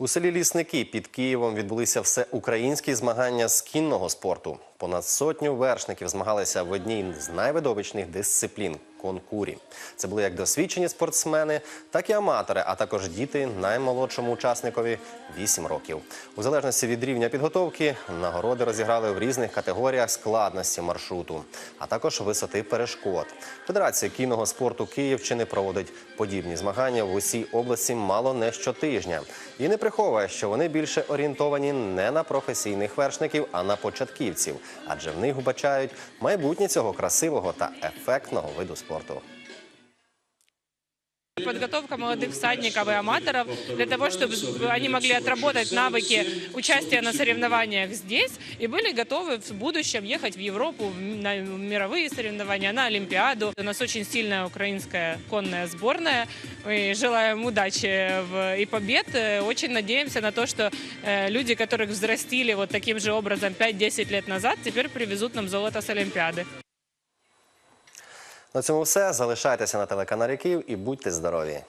У селі Лісники під Києвом відбулися всеукраїнські змагання з кінного спорту. Понад сотню вершників змагалися в одній з найвидовищних дисциплін конкурі. Це були як досвідчені спортсмени, так і аматори, а також діти наймолодшому учасникові 8 років. У залежності від рівня підготовки нагороди розіграли в різних категоріях складності маршруту, а також висоти перешкод. Федерація кінного спорту Київщини проводить подібні змагання в усій області мало не щотижня. І не приховує, що вони більше орієнтовані не на професійних вершників, а на початківців, адже в них вбачають майбутнє цього красивого та ефектного виду спорту Подготовка молодых всадников и аматоров для того, чтобы они могли отработать навыки участия на соревнованиях здесь и были готовы в будущем ехать в Европу в- на мировые соревнования, на Олимпиаду. У нас очень сильная украинская конная сборная. Мы желаем удачи в- и побед. Э, Очень надеемся на то, что э, люди, которых взрастили вот таким же образом 5-10 лет назад, теперь привезут нам золото с Олимпиады. На цьому все. Залишайтеся на телеканалі Київ і будьте здорові.